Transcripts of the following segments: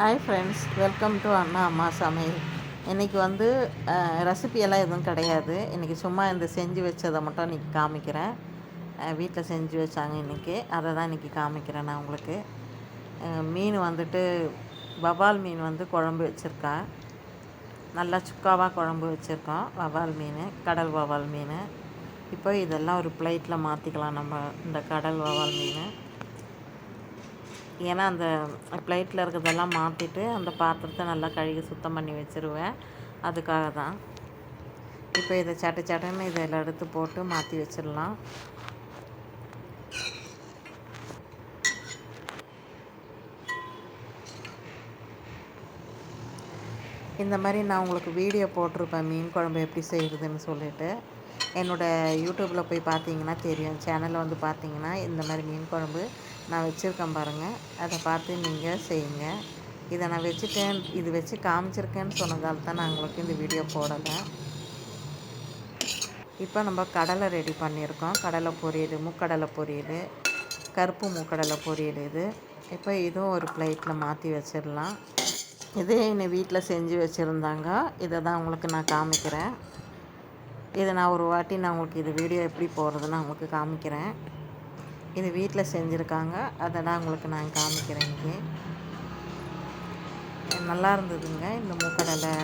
Hi friends welcome to Anna Amma Samayal இன்றைக்கி வந்து ரெசிபியெல்லாம் எதுவும் கிடையாது. இன்றைக்கி சும்மா இந்த செஞ்சு வச்சதை மட்டும் இன்றைக்கி காமிக்கிறேன். வீட்டில் செஞ்சு வச்சாங்க இன்றைக்கி அதை தான் இன்றைக்கி காமிக்கிறேன் நான் உங்களுக்கு. மீன் வந்துட்டு வவால் மீன் வந்து குழம்பு வச்சுருக்கேன். நல்லா சுக்காவாக குழம்பு வச்சுருக்கோம் வவால் மீன் கடல் வவால் மீன். இப்போ இதெல்லாம் ஒரு பிளேட்டில் மாற்றிக்கலாம் நம்ம இந்த கடல் வவால் மீன். ஏன்னா அந்த பிளேட்டில் இருக்கிறதெல்லாம் மாற்றிட்டு அந்த பாத்திரத்தை நல்லா கழுகி சுத்தம் பண்ணி வச்சுருவேன். அதுக்காக தான். இப்போ இதை சட்டு சட்டுன்னு இதில் எடுத்து போட்டு மாற்றி வச்சிடலாம். இந்த மாதிரி நான் உங்களுக்கு வீடியோ போட்டிருப்பேன் மீன் குழம்பு எப்படி செய்கிறதுன்னு சொல்லிட்டு. என்னோடய யூடியூப்பில் போய் பார்த்தீங்கன்னா தெரியும். சேனலில் வந்து பார்த்தீங்கன்னா இந்த மாதிரி மீன் குழம்பு நான் வச்சுருக்கேன் பாருங்கள் அதை பார்த்து நீங்கள் செய்யுங்க. இதை நான் வச்சுட்டேன். இது வச்சு காமிச்சிருக்கேன்னு சொன்னதால் தான் நான் உங்களுக்கு இந்த வீடியோ போடலை. இப்போ நம்ம கடலை ரெடி பண்ணியிருக்கோம். கடலை பொரியல் முக்கடலை பொரியல் கருப்பு முக்கடலை பொரியல் இது. இப்போ இதுவும் ஒரு பிளேட்டில் மாற்றி வச்சிடலாம். இதே என்னை வீட்டில் செஞ்சு வச்சுருந்தாங்க. இதை தான் உங்களுக்கு நான் காமிக்கிறேன். இதை நான் ஒரு வாட்டி நான் உங்களுக்கு இது வீடியோ எப்படி போடுறதுன்னு உங்களுக்கு காமிக்கிறேன். இது வீட்டில் செஞ்சுருக்காங்க. அதை தான் உங்களுக்கு நான் காமிக்கிறேன் இங்கே. நல்லா இருந்ததுங்க இந்த மூக்கடலை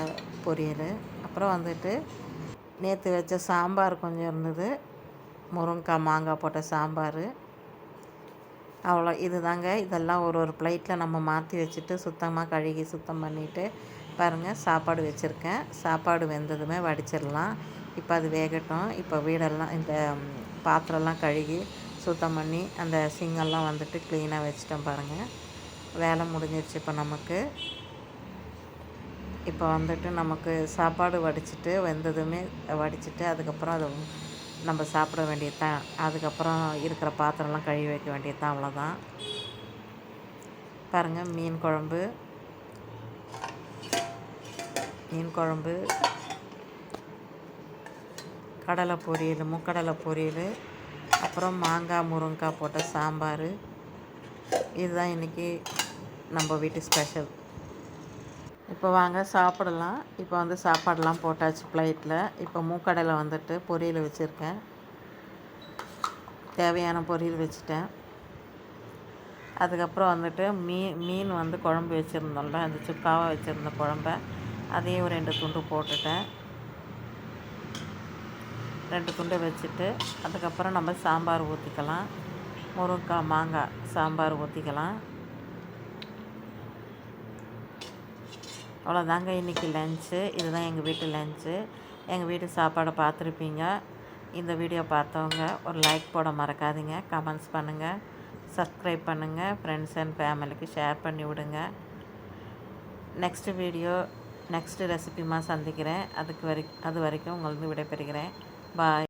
பொரியல். அப்புறம் வந்துட்டு நேற்று வச்ச சாம்பார் கொஞ்சம் இருந்தது. முருங்கைக்காய் மாங்காய் போட்ட சாம்பார். அவ்வளோ இது தாங்க இதெல்லாம் ஒரு ஒரு பிளேட்டில் நம்ம மாற்றி வச்சுட்டு சுத்தமாக கழுகி சுத்தம் பண்ணிவிட்டு பாருங்கள் சாப்பாடு வச்சுருக்கேன். சாப்பாடு வெந்ததுமே வடிச்சிடலாம். இப்போ அது வேகட்டும். இப்போ வீடெல்லாம் இந்த பாத்திரம்லாம் கழுகி சுத்தம் பண்ணி அந்த சிங்கெல்லாம் வந்துட்டு க்ளீனாக வச்சுட்டோம் பாருங்கள் வேலை முடிஞ்சிருச்சு இப்போ நமக்கு. இப்போ வந்துட்டு நமக்கு சாப்பாடு வடிச்சிட்டு வெந்ததுமே வடிச்சிட்டு அதுக்கப்புறம் அதை நம்ம சாப்பிட வேண்டியது தான். அதுக்கப்புறம் இருக்கிற பாத்திரம்லாம் கழுவி வைக்க வேண்டியது தான் அவ்வளோதான் பாருங்கள் மீன் குழம்பு. மீன் குழம்பு. கடலை பொரியல் முக்கடலை பொரியல். அப்புறம் மாங்காய் முருங்கைக்காய் போட்ட சாம்பார். இதுதான் இன்றைக்கி நம்ம வீட்டு ஸ்பெஷல். இப்போ வாங்க சாப்பிடலாம். இப்போ வந்து சாப்பாடெலாம் போட்டாச்சு ப்ளைட்டில் இப்போ மூக்கடையில் வந்துட்டு பொரியல் வச்சுருக்கேன். தேவையான பொரியல் வச்சுட்டேன். அதுக்கப்புறம் வந்துட்டு மீன் மீன் வந்து குழம்பு வச்சுருந்தோம்ல அந்த சுக்காவாக வச்சுருந்த குழம்ப அதையும் ரெண்டு துண்டு போட்டுட்டேன். ரெண்டு துண்டை வச்சுட்டு அதுக்கப்புறம் நம்ம சாம்பார் ஊற்றிக்கலாம் முருங்கைக்காய் மாங்காய் சாம்பார் ஊற்றிக்கலாம் அவ்வளோதாங்க இன்றைக்கி லஞ்சு இதுதான் எங்கள் வீட்டு லன்ச்சு எங்கள் வீட்டு சாப்பாடை பார்த்துருப்பீங்க. இந்த வீடியோ பார்த்தவங்க ஒரு லைக் போட மறக்காதீங்க. கமெண்ட்ஸ் பண்ணுங்கள் சப்ஸ்கிரைப் பண்ணுங்கள் ஃப்ரெண்ட்ஸ் அண்ட் ஃபேமிலிக்கு ஷேர் பண்ணி விடுங்க. நெக்ஸ்ட்டு வீடியோ நெக்ஸ்ட்டு ரெசிபிமா சந்திக்கிறேன். அதுக்கு வரை அது வரைக்கும் உங்களுக்கு விடைபெறுகிறேன். பாய்